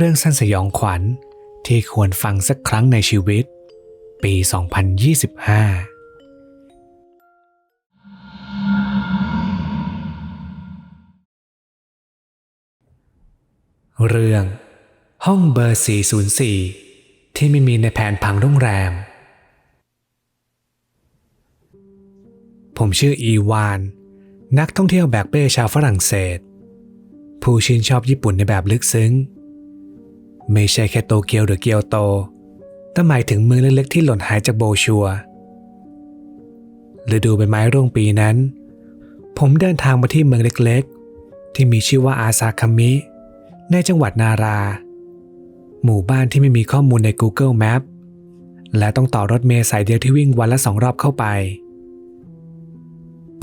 เรื่องสั้นสยองขวัญที่ควรฟังสักครั้งในชีวิต ปี 2025เรื่อง ห้องเบอร์ 404 ที่ไม่มีในแผนผังโรงแรม ผมชื่ออีวาน นักท่องเที่ยวแบกเป้ชาวฝรั่งเศส ผู้ชื่นชอบญี่ปุ่นในแบบลึกซึ้ง ไม่ใช่แค่โตเกียวหรือเกียวโต แต่หมายถึงเมืองเล็กๆที่หล่นหายจากโบชัวฤดูใบไม้ร่วงปีนั้น ผมเดินทางมาที่เมืองเล็กๆ ที่มีชื่อว่าอาซาคามิ ในจังหวัดนารา หมู่บ้านที่ไม่มีข้อมูลใน Google Map และต้องต่อรถเมล์สายเดียวที่วิ่งวันละสองรอบเข้าไป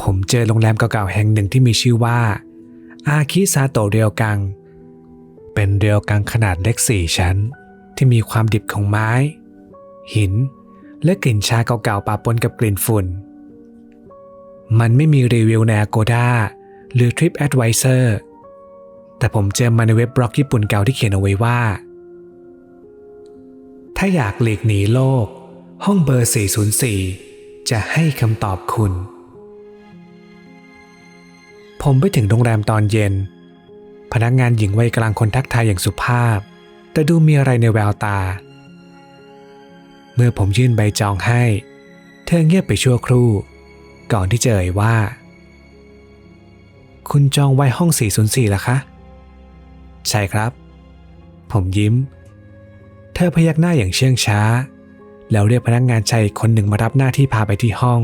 ผมเจอโรงแรมเก่าๆแห่งหนึ่งที่มีชื่อว่า อาคิซาโตเรียวกัง เป็นเรียวกังขนาดเล็กสี่ชั้น ที่มีความดิบของไม้ หิน และกลิ่นชาเก่าๆปะปนกับกลิ่นฝุ่น มันไม่มีรีวิวใน Agoda หรือ TripAdvisor แต่ผมเจอมาในเว็บบล็อกญี่ปุ่นเก่าที่เขียนเอาไว้ว่า ถ้าอยากหลีกหนีโลก ห้องเบอร์ 404 จะให้คำตอบคุณ ผมไปถึงโรงแรมตอนเย็น พนักงานหญิงวัยกลางคนทักทายอย่างสุภาพ แต่ดูมีอะไรในแววตา เมื่อผมยื่นใบจองให้ เธอเงียบไปชั่วครู่ ก่อนที่จะเอ่ยว่า คุณจองไว้ห้อง 404ล่ะคะ ใช่ครับ ผมยิ้ม เธอพยักหน้าอย่างเชื่องช้า แล้วเรียกพนักงานชายคนหนึ่งมารับหน้าที่พาไปที่ห้อง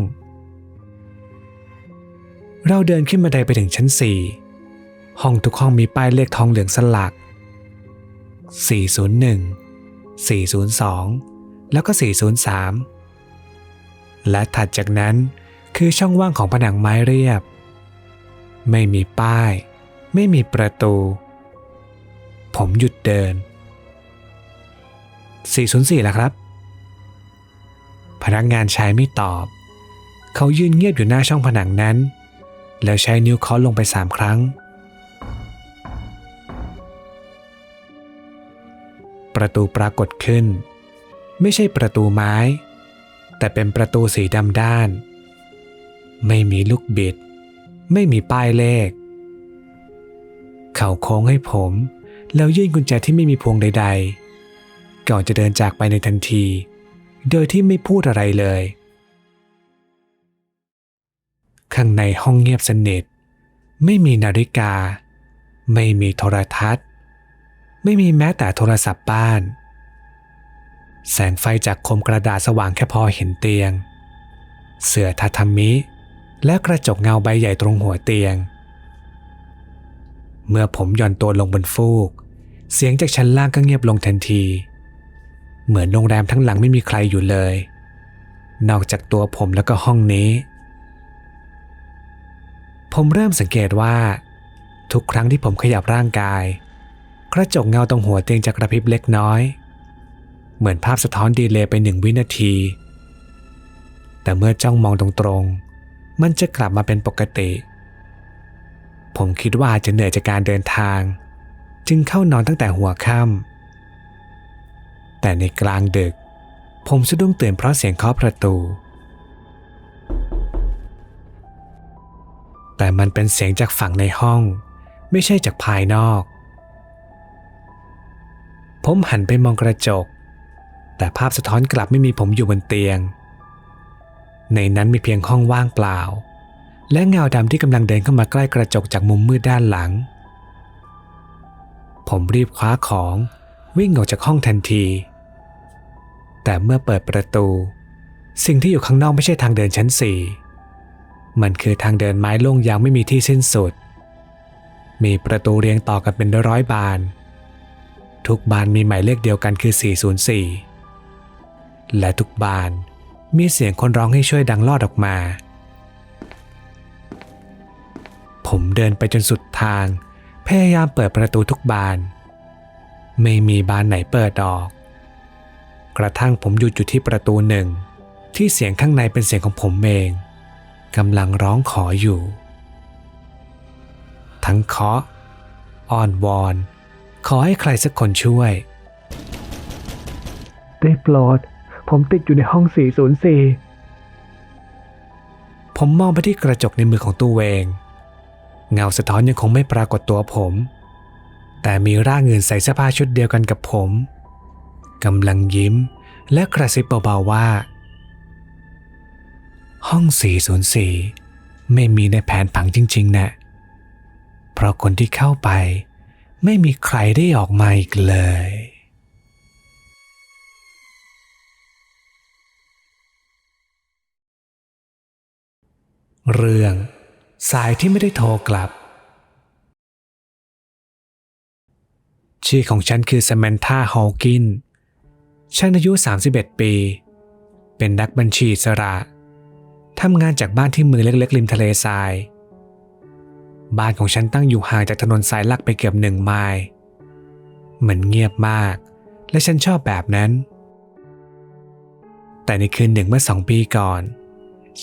เราเดินขึ้นบันไดไปถึงชั้น4 ห้องทุกห้องมีป้ายเลขทองเหลืองสลัก 401 402 แล้วก็ 403 และถัดจากนั้นคือช่องว่างของผนังไม้เรียบ ไม่มีป้าย ไม่มีประตู ผมหยุดเดิน 404แล้วครับ พนักงานชายไม่ตอบ เขายืนเงียบอยู่หน้าช่องผนังนั้น แล้วใช้นิ้วเคาะลงไปสามครั้ง ประตูปรากฏขึ้น ไม่ใช่ประตูไม้ แต่เป็นประตูสีดำด้าน ไม่มีลูกบิด ไม่มีป้ายเลข เขาโค้งให้ผม แล้วยื่นกุญแจที่ไม่มีพวงใด ๆ ก่อนจะเดินจากไปในทันที โดยที่ไม่พูดอะไรเลย ข้างในห้องเงียบสนิท ไม่มีนาฬิกา ไม่มีโทรทัศน์ ไม่มีแม้แต่โทรศัพท์บ้าน แสงไฟจากคมกระดาษสว่างแค่พอเห็นเตียง เสื่อทาทามิ และกระจกเงาใบใหญ่ตรงหัวเตียง เมื่อผมหย่อนตัวลงบนฟูก เสียงจากชั้นล่างก็เงียบลงทันที เหมือนโรงแรมทั้งหลังไม่มีใครอยู่เลย นอกจากตัวผมแล้วก็ห้องนี้ ผมเริ่มสังเกตว่า ทุกครั้งที่ผมขยับร่างกาย กระจกเงาตรงหัวเตียงจะกระพริบเล็กน้อย เหมือนภาพสะท้อนดีเลย์ไปหนึ่งวินาที แต่เมื่อจ้องมองตรงๆ มันจะกลับมาเป็นปกติ ผมคิดว่าอาจจะเหนื่อยจากการเดินทาง จึงเข้านอนตั้งแต่หัวค่ำแต่ในกลางดึก ผมสะดุ้งตื่นเพราะเสียงเคาะประตู แต่มันเป็นเสียงจากฝั่งในห้อง ไม่ใช่จากภายนอก ผมหันไปมองกระจก แต่ภาพสะท้อนกลับไม่มีผมอยู่บนเตียง ในนั้นมีเพียงห้องว่างเปล่า และเงาดำที่กำลังเดินเข้ามาใกล้กระจกจากมุมมืดด้านหลัง ผมรีบคว้าของวิ่งออกจากห้องทันที แต่เมื่อเปิดประตู สิ่งที่อยู่ข้างนอกไม่ใช่ทางเดินชั้นสี่มันคือทางเดินไม้โล่งยาวไม่มีที่สิ้นสุด มีประตูเรียงต่อกันเป็นร้อยบาน ทุกบานมีหมายเลขเดียวกันคือ 404 และทุกบานมีเสียงคนร้องให้ช่วยดังลอดออกมา ผมเดินไปจนสุดทาง พยายามเปิดประตูทุกบาน ไม่มีบานไหนเปิดออก กระทั่งผมหยุดอยู่ที่ประตูหนึ่ง ที่เสียงข้างในเป็นเสียงของผมเองกำลังร้องขออยู่ ทั้งเคาะอ้อนวอน ขอให้ใครสักคนช่วย ได้โปรดผมติดอยู่ในห้อง 404 ผมมองไปที่กระจกในมือของตู้เวงเงาสะท้อนยังคงไม่ปรากฏตัวผม แต่มีร่างอื่นใส่เสื้อผ้าชุดเดียวกันกับผมกำลังยิ้มและกระซิบเบาๆว่า ห้อง 404 ไม่มีในแผนผังจริง ๆนะ เพราะคนที่เข้าไป ไม่มีใครได้ออกมาอีกเลย เรื่องสายที่ไม่ได้โทรกลับ ชื่อของฉันคือสแมนธาฮอลกิน ฉันอายุ 31 ปี เป็นนักบัญชีสระทำงานจากบ้านที่เมืองเล็กๆริมทะเลทราย บ้านของฉันตั้งอยู่ห่างจากถนนสายหลักไปเกือบหนึ่งไมล์มันเงียบมาก และฉันชอบแบบนั้น แต่ในคืนหนึ่งเมื่อสองปีก่อน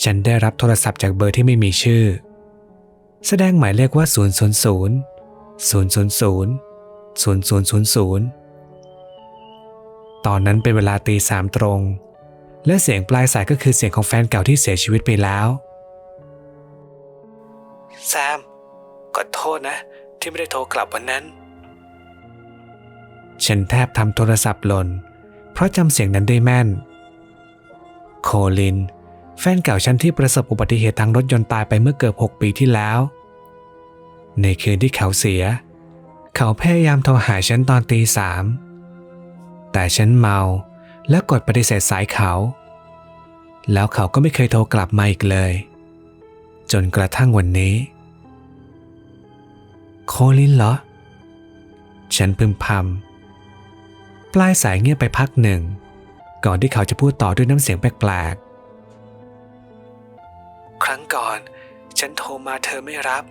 ฉันได้รับโทรศัพท์จากเบอร์ที่ไม่มีชื่อ แสดงหมายเลขว่า 000 000 0000 ตอนนั้นเป็นเวลาตีสามตรง และเสียงปลายสายก็คือเสียงของแฟนเก่าที่เสียชีวิตไปแล้วแซม อโทษนะ ที่ไม่ได้โทรกลับวันนั้น ฉันแทบทำโทรศัพท์หล่น เพราะจำเสียงนั้นได้แม่น โคลิน แฟนเก่าฉันที่ประสบอุบัติเหตุทางรถยนต์ตายไปเมื่อเกือบ 6 ปีที่แล้ว ในคืนที่เขาเสีย เขาพยายามโทรหาฉันตอนตีสาม แต่ฉันเมาและกดปฏิเสธสายเขา แล้วเขาก็ไม่เคยโทรกลับมาอีกเลย จนกระทั่งวันนี้ โคลินเหรอ ฉันพึมพำ ปลายสายเงียบไปพักหนึ่ง ก่อนที่เขาจะพูดต่อด้วยน้ำเสียงแปลกๆ ครั้งก่อน ฉันโทรมาเธอไม่รับ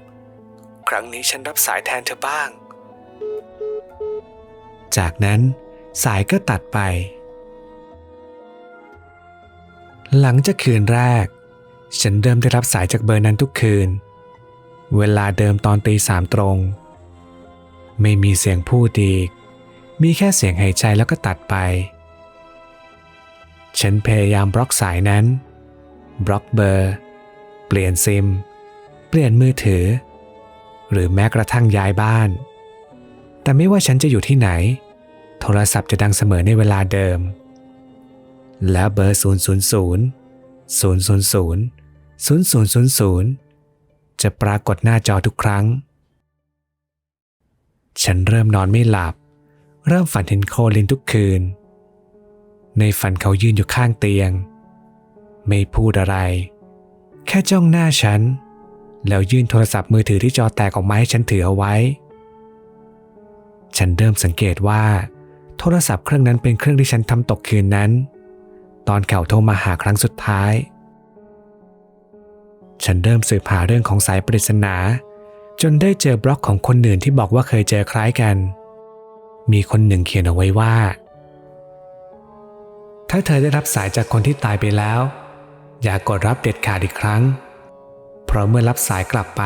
ครั้งนี้ฉันรับสายแทนเธอบ้าง จากนั้นสายก็ตัดไป หลังจากคืนแรก ฉันเริ่มได้รับสายจากเบอร์นั้นทุกคืน เวลาเดิมตอนตีสามตรง ไม่มีเสียงพูดอีก มีแค่เสียงหายใจแล้วก็ตัดไป ฉันพยายามบล็อกสายนั้น บล็อกเบอร์ เปลี่ยนซิม เปลี่ยนมือถือ หรือแม้กระทั่งย้ายบ้าน แต่ไม่ว่าฉันจะอยู่ที่ไหน โทรศัพท์จะดังเสมอในเวลาเดิม และเบอร์ 000 000 0000 จะปรากฏหน้าจอทุกครั้ง ฉันเริ่มนอนไม่หลับ เริ่มฝันเห็นโคลินทุกคืน ในฝันเขายืนอยู่ข้างเตียง ไม่พูดอะไร แค่จ้องหน้าฉัน แล้วยื่นโทรศัพท์มือถือที่จอแตกออกมาให้ฉันถือเอาไว้ ฉันเริ่มสังเกตว่า โทรศัพท์เครื่องนั้นเป็นเครื่องที่ฉันทำตกคืนนั้น ตอนเขาโทรมาหาครั้งสุดท้าย ฉันเริ่มสืบหาเรื่องของสายปริศนา จนได้เจอบล็อกของคนอื่นที่บอกว่าเคยเจอคล้ายกัน มีคนหนึ่งเขียนเอาไว้ว่า ถ้าเธอได้รับสายจากคนที่ตายไปแล้ว อย่ากดรับเด็ดขาดอีกครั้ง เพราะเมื่อรับสายกลับไป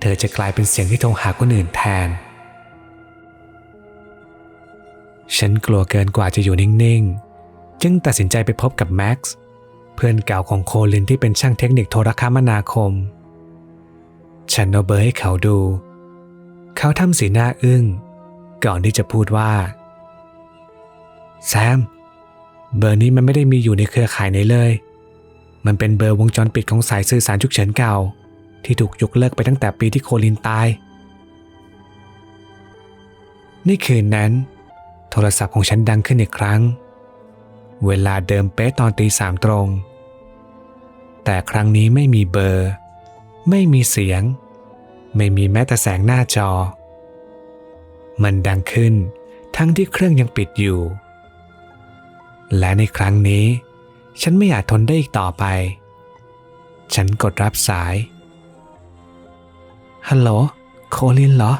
เธอจะกลายเป็นเสียงที่โทรหาคนอื่นแทน ฉันกลัวเกินกว่าจะอยู่นิ่งๆ จึงตัดสินใจไปพบกับแม็กซ์ เพื่อนเก่าของโคลินที่เป็นช่างเทคนิคโทรคมนาคม ฉันเอาเบอร์ให้เขาดู เขาทำสีหน้าอึ้ง ก่อนที่จะพูดว่า แซม เบอร์นี้มันไม่ได้มีอยู่ในเครือข่ายไหนเลย มันเป็นเบอร์วงจรปิดของสายสื่อสารฉุกเฉินเก่า ที่ถูกยกเลิกไปตั้งแต่ปีที่โคลินตายนี่คืนนั้น โทรศัพท์ของฉันดังขึ้นอีกครั้ง เวลาเดิมเป๊ะตอนตีสามตรง แต่ครั้งนี้ไม่มีเบอร์ ไม่มีเสียง ไม่มีแม้แต่แสงหน้าจอ มันดังขึ้นทั้งที่เครื่องยังปิดอยู่ และในครั้งนี้ ฉันไม่อาจทนได้อีกต่อไป ฉันกดรับสาย ฮัลโหล โคลินเหรอ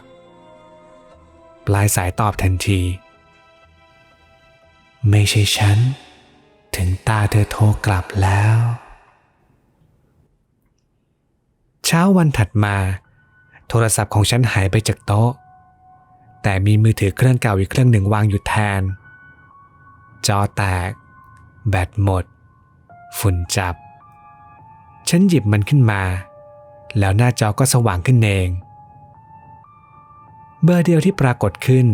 ปลายสายตอบทันที ไม่ใช่ฉัน ถึงตาเธอโทรกลับแล้ว เช้าวันถัดมา โทรศัพท์ของฉันหายไปจากโต๊ะ แต่มีมือถือเครื่องเก่าอีกเครื่องหนึ่งวางอยู่แทน จอแตก แบตหมด ฝุ่นจับ ฉันหยิบมันขึ้นมา แล้วหน้าจอก็สว่างขึ้นเอง เบอร์เดียวที่ปรากฏขึ้น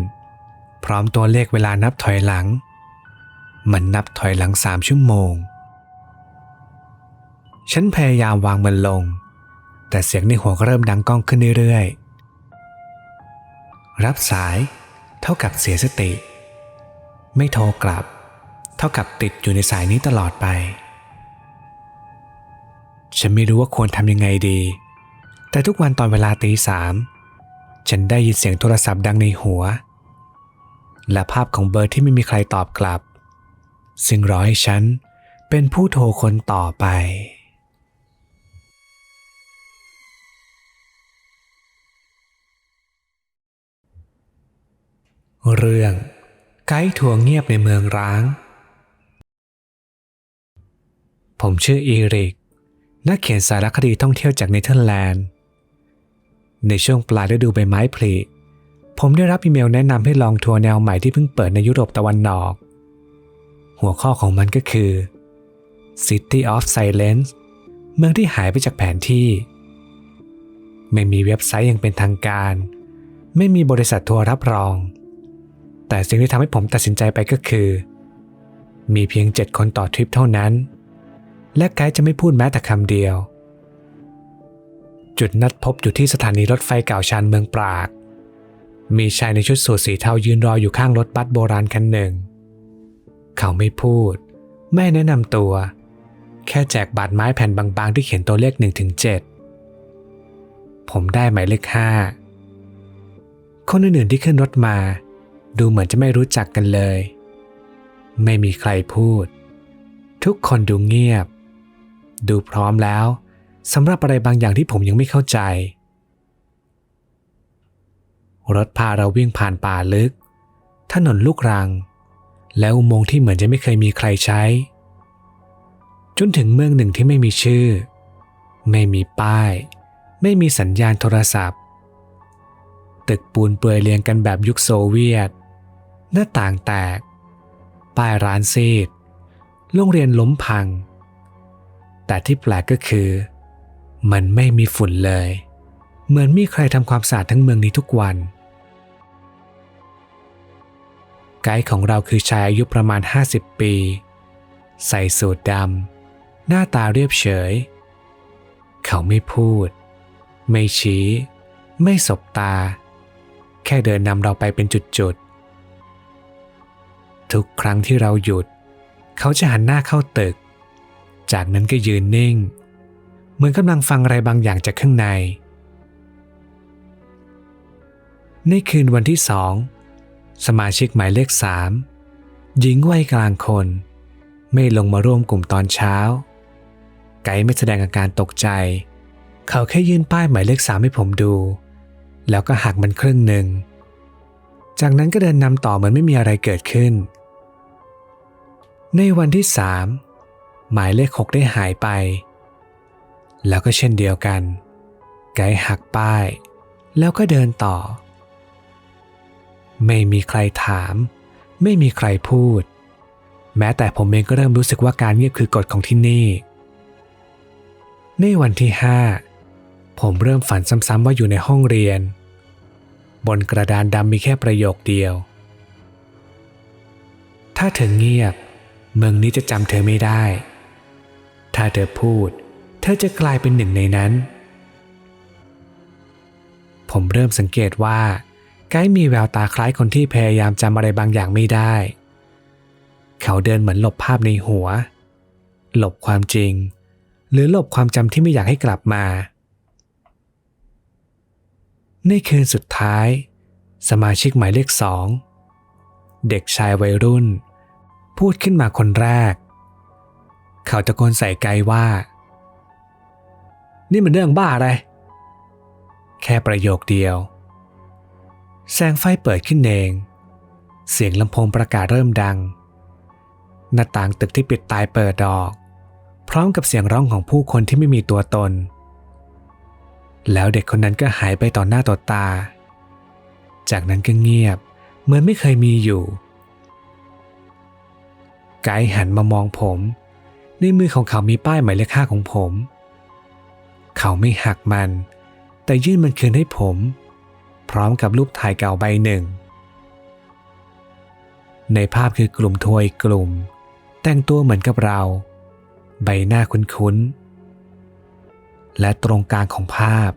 พร้อมตัวเลขเวลานับถอยหลัง มันนับถอยหลังสามชั่วโมง ฉันพยายามวางมันลง แต่เสียงในหัวก็เริ่มดังก้องขึ้นเรื่อยๆ รับสายเท่ากับเสียสติ ไม่โทรกลับ เท่ากับติดอยู่ในสายนี้ตลอดไป ฉันไม่รู้ว่าควรทำยังไงดี แต่ทุกวันตอนเวลาตีสามฉันได้ยินเสียงโทรศัพท์ดังในหัว และภาพของเบอร์ที่ไม่มีใครตอบกลับ ซึ่งรอให้ฉันเป็นผู้โทรคนต่อไป เรื่องไกด์ทัวร์เงียบในเมืองร้าง ผมชื่ออีริก นักเขียนสารคดีท่องเที่ยวจากเนเธอร์แลนด์ ในช่วงปลายฤดูใบไม้ผลิผมได้รับอีเมลแนะนำให้ลองทัวร์แนวใหม่ที่เพิ่งเปิดในยุโรปตะวันออก หัวข้อของมันก็คือ City of Silence เมืองที่หายไปจากแผนที่ ไม่มีเว็บไซต์อย่างเป็นทางการ ไม่มีบริษัททัวร์รับรอง แต่สิ่งที่ทำให้ผมตัดสินใจไปก็คือ มีเพียงเจ็ดคนต่อทริปเท่านั้น และไกด์จะไม่พูดแม้แต่คำเดียว จุดนัดพบอยู่ที่สถานีรถไฟเก่าชานเมืองปราก มีชายในชุดสูทสีเทายืนรออยู่ข้างรถบัสโบราณคันหนึ่ง เขาไม่พูด ไม่แนะนำตัว แค่แจกบาดไม้แผ่นบางๆ ที่เขียนตัวเลข1ถึง7ผมได้หมายเลขห้าคนอื่นๆที่ขึ้นรถมา ดูเหมือนจะไม่รู้จักกันเลย ไม่มีใครพูด ทุกคนดูเงียบ ดูพร้อมแล้วสำหรับอะไรบางอย่างที่ผมยังไม่เข้าใจ รถพาเราวิ่งผ่านป่าลึก ถนนลูกรัง และอุโมงค์ที่เหมือนจะไม่เคยมีใครใช้ จนถึงเมืองหนึ่งที่ไม่มีชื่อ ไม่มีป้าย ไม่มีสัญญาณโทรศัพท์ ตึกปูนเปื่อยเรียงกันแบบยุคโซเวียต หน้าต่างแตก ป้ายร้านซีดโรงเรียนล้มพัง แต่ที่แปลกก็คือ มันไม่มีฝุ่นเลย เหมือนมีใครทำความสะอาดทั้งเมืองนี้ทุกวัน ไกด์ของเราคือชายอายุประมาณ 50 ปี ใส่สูทดำ หน้าตาเรียบเฉย เขาไม่พูด ไม่ชี้ ไม่สบตา แค่เดินนำเราไปเป็นจุดๆ ทุกครั้งที่เราหยุด เขาจะหันหน้าเข้าตึก จากนั้นก็ยืนนิ่ง เหมือนกำลังฟังอะไรบางอย่างจากข้างใน ในคืนวันที่สอง สมาชิกหมายเลขสามหญิงวัยกลางคน ไม่ลงมาร่วมกลุ่มตอนเช้า ไกด์ไม่แสดงอาการตกใจ เขาแค่ยื่นป้ายหมายเลขสามให้ผมดู แล้วก็หักมันครึ่งหนึ่ง จากนั้นก็เดินนำต่อเหมือนไม่มีอะไรเกิดขึ้น ในวันที่สามหมายเลขหกได้หายไป แล้วก็เช่นเดียวกัน ไกด์หักป้าย แล้วก็เดินต่อ ไม่มีใครถาม ไม่มีใครพูด แม้แต่ผมเองก็เริ่มรู้สึกว่าการเงียบคือกฎของที่นี่ ในวันที่ห้าผมเริ่มฝันซ้ำๆว่าอยู่ในห้องเรียน บนกระดานดำมีแค่ประโยคเดียว ถ้าเธอเงียบ เมืองนี้จะจำเธอไม่ได้ ถ้าเธอพูด เธอจะกลายเป็นหนึ่งในนั้น ผมเริ่มสังเกตว่า ไกด์มีแววตาคล้ายคนที่พยายามจำอะไรบางอย่างไม่ได้ เขาเดินเหมือนหลบภาพในหัว หลบความจริง หรือหลบความจำที่ไม่อยากให้กลับมา ในคืนสุดท้าย สมาชิกหมายเลขสอง เด็กชายวัยรุ่น พูดขึ้นมาคนแรก เขาตะโกนใส่ไกด์ว่า นี่มันเรื่องบ้าอะไร แค่ประโยคเดียว แสงไฟเปิดขึ้นเอง เสียงลำโพงประกาศเริ่มดัง หน้าต่างตึกที่ปิดตายเปิดออก พร้อมกับเสียงร้องของผู้คนที่ไม่มีตัวตน แล้วเด็กคนนั้นก็หายไปต่อหน้าต่อตา จากนั้นก็เงียบ เหมือนไม่เคยมีอยู่ ไกด์หันมามองผม ในมือของเขามีป้ายหมายเลขห้าของผม เขาไม่หักมัน แต่ยื่นมันคืนให้ผม พร้อมกับรูปถ่ายเก่าใบหนึ่ง ในภาพคือกลุ่มทัวร์อีกกลุ่ม แต่งตัวเหมือนกับเรา ใบหน้าคุ้นๆ และตรงกลางของภาพ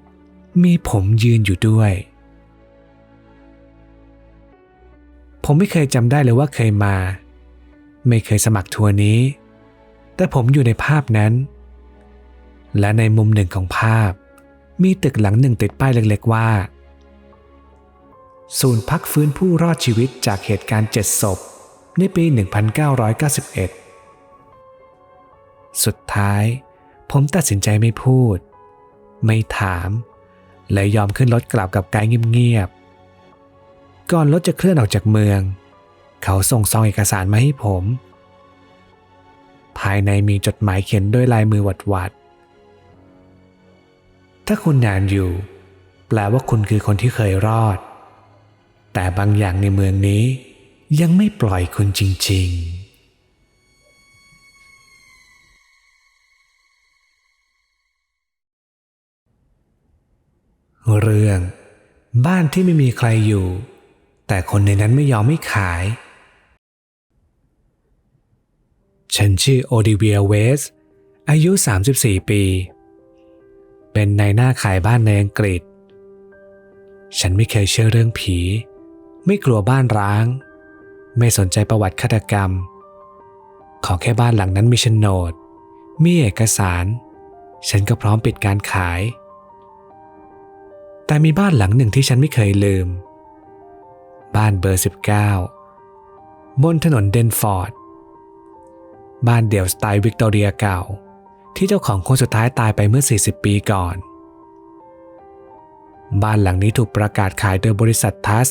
มีผมยืนอยู่ด้วย ผมไม่เคยจำได้เลยว่าเคยมา ไม่เคยสมัครทัวร์นี้ แต่ผมอยู่ในภาพนั้น และในมุมหนึ่งของภาพมีตึกหลังหนึ่งติดป้ายเล็กๆว่า ศูนย์พักฟื้นผู้รอดชีวิตจากเหตุการณ์เจ็ดศพ ในปี 1991 สุดท้าย ผมตัดสินใจไม่พูด ไม่ถามและยอมขึ้นรถกลับกับไกด์เงียบๆ ก่อนรถจะเคลื่อนออกจากเมือง เขาส่งซองเอกสารมาให้ผม ภายในมีจดหมายเขียนด้วยลายมือหวัดๆถ้าคุณนานอยู่ แปลว่าคุณคือคนที่เคยรอด แต่บางอย่างในเมืองนี้ยังไม่ปล่อยคุณจริง ๆเรื่องบ้านที่ไม่มีใครอยู่ แต่คนในนั้นไม่ยอมไม่ขาย ฉันชื่อโอดิเวียเวส อายุ 34 ปี เป็นนายหน้าขายบ้านในอังกฤษ ฉันไม่เคยเชื่อเรื่องผี ไม่กลัวบ้านร้าง ไม่สนใจประวัติฆาตกรรม ขอแค่บ้านหลังนั้นมีโฉนด มีเอกสาร ฉันก็พร้อมปิดการขาย แต่มีบ้านหลังหนึ่งที่ฉันไม่เคยลืม บ้านเบอร์ 19 บนถนนเดนฟอร์ด บ้านเดี่ยวสไตล์วิกตอเรียเก่า ที่เจ้าของคนสุดท้ายตายไปเมื่อ 40 ปีก่อน บ้านหลังนี้ถูกประกาศขายโดยบริษัททัส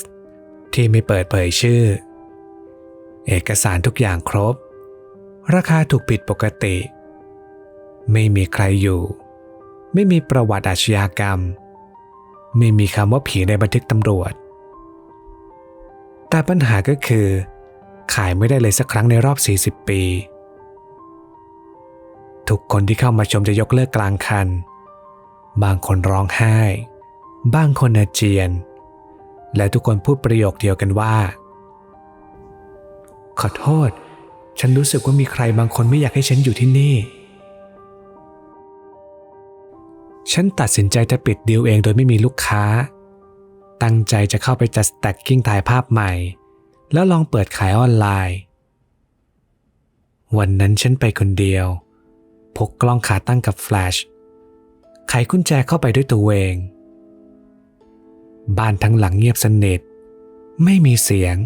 ที่ไม่เปิดเผยชื่อ เอกสารทุกอย่างครบ ราคาถูกผิดปกติ ไม่มีใครอยู่ ไม่มีประวัติอาชญากรรม ไม่มีคำว่าผีในบันทึกตำรวจ แต่ปัญหาก็คือ ขายไม่ได้เลยสักครั้งในรอบ 40 ปี ทุกคนที่เข้ามาชมจะยกเลิกกลางคัน บางคนร้องไห้ บางคนอาเจียน และทุกคนพูดประโยคเดียวกันว่า ขอโทษ ฉันรู้สึกว่ามีใครบางคนไม่อยากให้ฉันอยู่ที่นี่ ฉันตัดสินใจจะปิดดีลเองโดยไม่มีลูกค้า ตั้งใจจะเข้าไปจัดสแต็กกิ้งถ่ายภาพใหม่ แล้วลองเปิดขายออนไลน์ วันนั้นฉันไปคนเดียว พกกล้องขาตั้งกับแฟลช ไขกุญแจเข้าไปด้วยตัวเอง บ้านทั้งหลังเงียบสนิท ไม่มีเสียง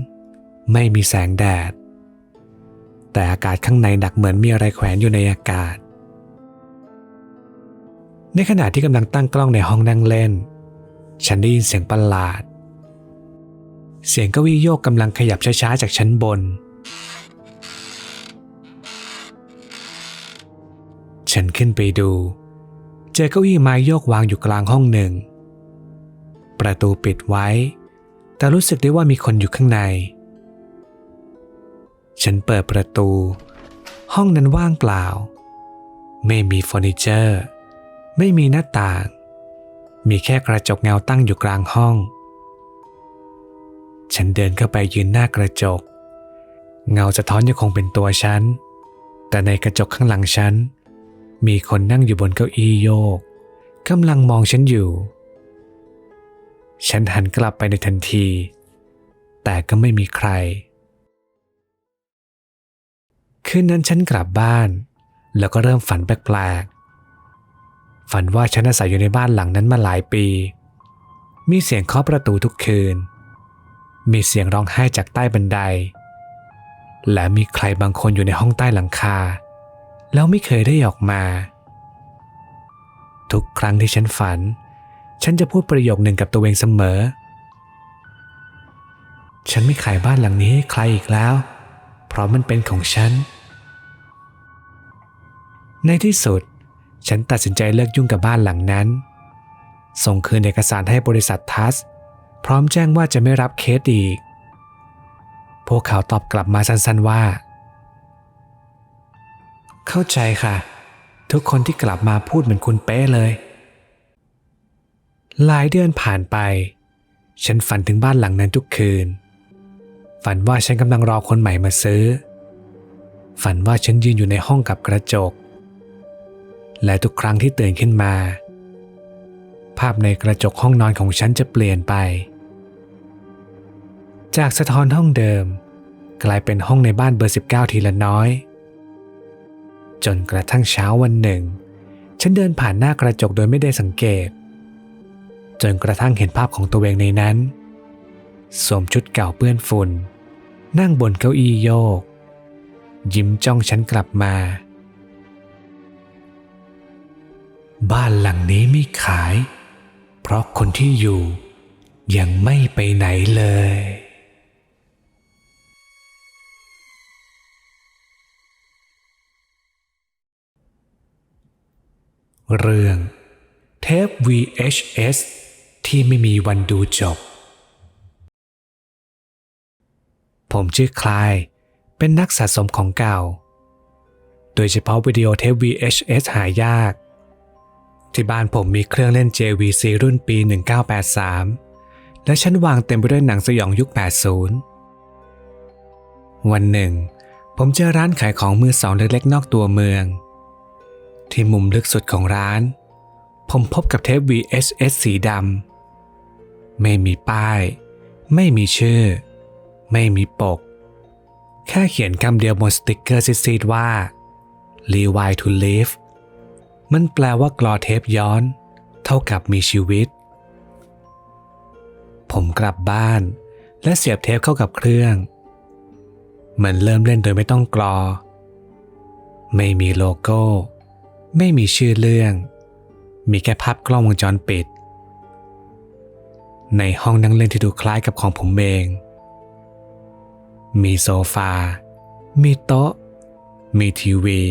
ไม่มีแสงแดด แต่อากาศข้างในหนักเหมือนมีอะไรแขวนอยู่ในอากาศ ในขณะที่กำลังตั้งกล้องในห้องนั่งเล่น ฉันได้ยินเสียงประหลาด เสียงเก้าอี้โยกกำลังขยับช้าๆจากชั้นบน ฉันขึ้นไปดู เจอเก้าอี้ไม้โยกวางอยู่กลางห้องหนึ่ง ประตูปิดไว้ แต่รู้สึกได้ว่ามีคนอยู่ข้างใน ฉันเปิดประตู ห้องนั้นว่างเปล่า ไม่มีเฟอร์นิเจอร์ ไม่มีหน้าต่าง มีแค่กระจกเงาตั้งอยู่กลางห้อง ฉันเดินเข้าไปยืนหน้ากระจก เงาสะท้อนยังคงเป็นตัวฉัน แต่ในกระจกข้างหลังฉัน มีคนนั่งอยู่บนเก้าอี้โยกกำลังมองฉันอยู่ ฉันหันกลับไปในทันที แต่ก็ไม่มีใคร คืนนั้นฉันกลับบ้าน แล้วก็เริ่มฝันแปลกๆ ฝันว่าฉันอาศัยอยู่ในบ้านหลังนั้นมาหลายปี มีเสียงเคาะประตูทุกคืน มีเสียงร้องไห้จากใต้บันได และมีใครบางคนอยู่ในห้องใต้หลังคา แล้วไม่เคยได้ออกมา ทุกครั้งที่ฉันฝัน ฉันจะพูดประโยคหนึ่งกับตัวเองเสมอ ฉันไม่ขายบ้านหลังนี้ให้ใครอีกแล้ว เพราะมันเป็นของฉัน ในที่สุด ฉันตัดสินใจเลิกยุ่งกับบ้านหลังนั้น ส่งคืนเอกสารให้บริษัททัส พร้อมแจ้งว่าจะไม่รับเคสอีก พวกเขาตอบกลับมาสั้นๆว่า เข้าใจค่ะ ทุกคนที่กลับมาพูดเหมือนคุณเป๊ะเลย หลายเดือนผ่านไป ฉันฝันถึงบ้านหลังนั้นทุกคืน ฝันว่าฉันกำลังรอคนใหม่มาซื้อ ฝันว่าฉันยืนอยู่ในห้องกับกระจก และทุกครั้งที่ตื่นขึ้นมา ภาพในกระจกห้องนอนของฉันจะเปลี่ยนไป จากสะท้อนห้องเดิม กลายเป็นห้องในบ้านเบอร์ 19 ทีละน้อย จนกระทั่งเช้าวันหนึ่ง ฉันเดินผ่านหน้ากระจกโดยไม่ได้สังเกต จนกระทั่งเห็นภาพของตัวเองในนั้น สวมชุดเก่าเปื้อนฝุ่น นั่งบนเก้าอี้โยก ยิ้มจ้องฉันกลับมา บ้านหลังนี้ไม่ขาย เพราะคนที่อยู่ยังไม่ไปไหนเลย เรื่องเทป VHS ที่ไม่มีวันดูจบ ผมชื่อคลาย เป็นนักสะสมของเก่า โดยเฉพาะวิดีโอเทป VHS หายาก ที่บ้านผมมีเครื่องเล่น JVC รุ่นปี 1983 และชั้นวางเต็มไปด้วยหนังสยองยุค 80 วันหนึ่ง ผมเจอร้านขายของมือสองเล็กๆ นอกตัวเมือง ที่มุมลึกสุดของร้านผมพบกับเทป VHS สีดำ ไม่มีป้าย ไม่มีชื่อ ไม่มีปก แค่เขียนคำเดียวบนสติกเกอร์ซีดๆว่า Rewind to Live มันแปลว่ากรอเทปย้อน เท่ากับมีชีวิต ผมกลับบ้าน และเสียบเทปเข้ากับเครื่อง มันเริ่มเล่นโดยไม่ต้องกรอ ไม่มีโลโก้ ไม่มีชื่อเรื่อง มีแค่ภาพกล้องวงจรปิด ในห้องนั่งเล่นที่ดูคล้ายกับของผมเอง มีโซฟา มีโต๊ะ มีทีวี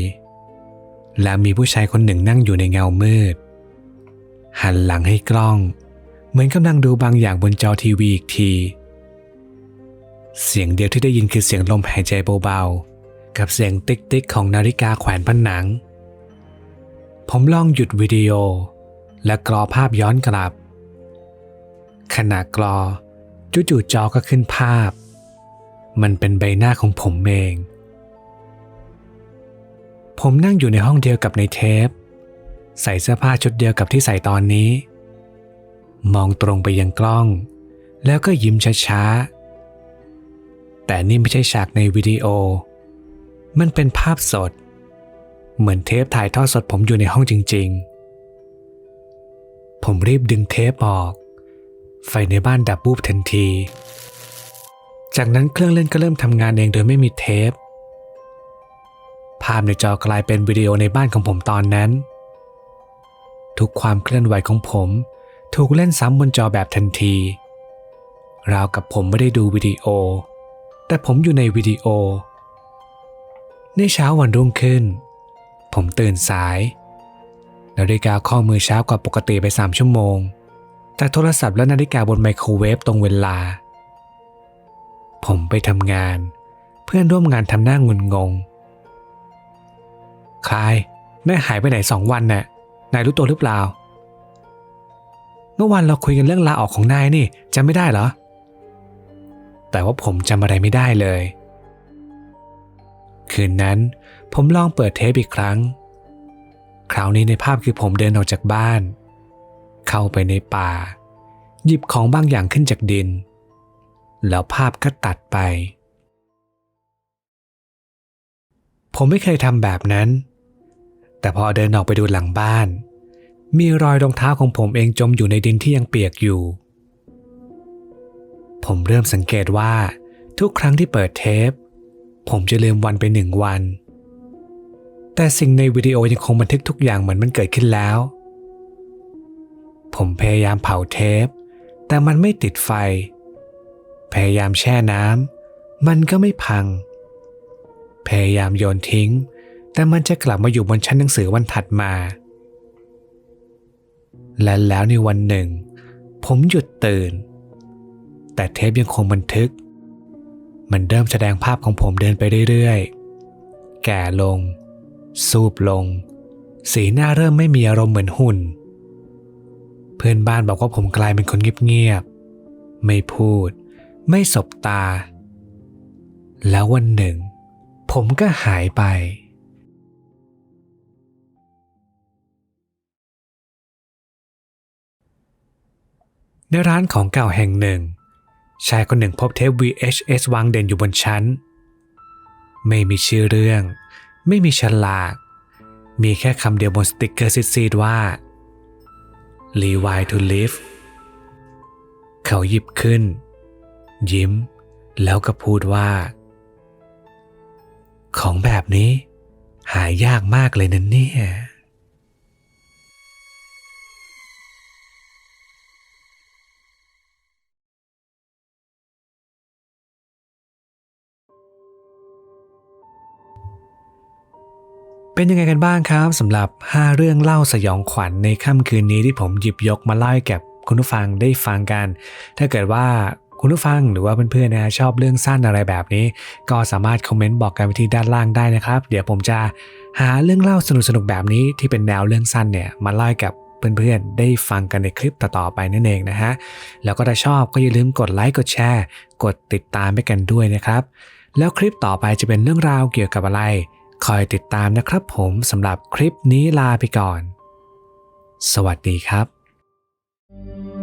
และมีผู้ชายคนหนึ่งนั่งอยู่ในเงามืด หันหลังให้กล้อง เหมือนกำลังดูบางอย่างบนจอทีวีอีกที เสียงเดียวที่ได้ยินคือเสียงลมหายใจเบาๆ กับเสียงติ๊กๆของนาฬิกาแขวนผนัง ผมลองหยุดวิดีโอ และกรอภาพย้อนกลับ ขณะกรอจู่ๆจอก็ขึ้นภาพ มันเป็นใบหน้าของผมเอง ผมนั่งอยู่ในห้องเดียวกับในเทป ใส่เสื้อผ้าชุดเดียวกับที่ใส่ตอนนี้ มองตรงไปยังกล้อง แล้วก็ยิ้มช้าๆ แต่นี่ไม่ใช่ฉากในวิดีโอ มันเป็นภาพสด เหมือนเทปถ่ายทอดสดผมอยู่ในห้องจริง ๆ ผมรีบดึงเทปออก ไฟในบ้านดับบูบทันที จากนั้นเครื่องเล่นก็เริ่มทำงานเองโดยไม่มีเทป ภาพในจอกลายเป็นวิดีโอในบ้านของผมตอนนั้น ทุกความเคลื่อนไหวของผมถูกเล่นซ้ำบนจอแบบทันที ราวกับผมไม่ได้ดูวิดีโอ แต่ผมอยู่ในวิดีโอ ในเช้าวันรุ่งขึ้น ผมตื่นสายนาฬิกาข้อมือเช้ากว่าปกติไปสามชั่วโมง แต่โทรศัพท์และนาฬิกาบนไมโครเวฟตรงเวลา ผมไปทำงาน เพื่อนร่วมงานทำหน้างุนงง คลายนายหายไปไหนสองวันน่ะ นายรู้ตัวหรือเปล่า เมื่อวานเราคุยกันเรื่องลาออกของนายนี่จำไม่ได้เหรอ แต่ว่าผมจำอะไรไม่ได้เลย คืนนั้นผมลองเปิดเทปอีกครั้ง คราวนี้ในภาพคือผมเดินออกจากบ้าน เข้าไปในป่า หยิบของบางอย่างขึ้นจากดิน แล้วภาพก็ตัดไป ผมไม่เคยทำแบบนั้น แต่พอเดินออกไปดูหลังบ้าน มีรอยรองเท้าของผมเองจมอยู่ในดินที่ยังเปียกอยู่ ผมเริ่มสังเกตว่า ทุกครั้งที่เปิดเทป ผมจะลืมวันไปหนึ่งวันแต่สิ่งในวิดีโอยังคงบันทึกทุกอย่างเหมือนมันเกิดขึ้นแล้ว ผมพยายามเผาเทป แต่มันไม่ติดไฟ พยายามแช่น้ำมันก็ไม่พัง พยายามโยนทิ้ง แต่มันจะกลับมาอยู่บนชั้นหนังสือวันถัดมา และแล้วในวันหนึ่ง ผมหยุดตื่น แต่เทปยังคงบันทึก มันเริ่มแสดงภาพของผมเดินไปเรื่อยๆ แก่ลง สูบลง สีหน้าเริ่มไม่มีอารมณ์เหมือนหุ่น เพื่อนบ้านบอกว่าผมกลายเป็นคนเงียบๆ ไม่พูด ไม่สบตา แล้ววันหนึ่ง ผมก็หายไป ในร้านของเก่าแห่งหนึ่ง ชายคนหนึ่งพบเทป VHS วางเด่นอยู่บนชั้น ไม่มีชื่อเรื่อง ไม่มีฉลาก มีแค่คำเดียวบนสติกเกอร์ซีดๆว่า Levi to live เขาหยิบขึ้น ยิ้ม แล้วก็พูดว่า ของแบบนี้ หายากมากเลยนะเนี่ย เป็นยังไงกันบ้างครับสำหรับ 5 เรื่องเล่าสยองขวัญในค่ำคืนนี้ที่ผมหยิบยกมาเล่าให้กับคุณผู้ฟังได้ฟังกัน ถ้าเกิดว่าคุณผู้ฟังหรือว่าเพื่อนๆนะชอบเรื่องสั้นอะไรแบบนี้ ก็สามารถคอมเมนต์บอกกันไว้ที่ด้านล่างได้นะครับ เดี๋ยวผมจะหาเรื่องเล่าสนุกๆแบบนี้ที่เป็นแนวเรื่องสั้นเนี่ยมาเล่าให้กับเพื่อนๆได้ฟังกันในคลิปต่อๆไปนั่นเองนะฮะแล้วก็ถ้าชอบก็อย่าลืมกดไลค์กดแชร์ กดติดตามไปกันด้วยนะครับ แล้วคลิปต่อไปจะเป็นเรื่องราวเกี่ยวกับอะไร คอยติดตามนะครับผมสำหรับคลิปนี้ลาไปก่อน สวัสดีครับ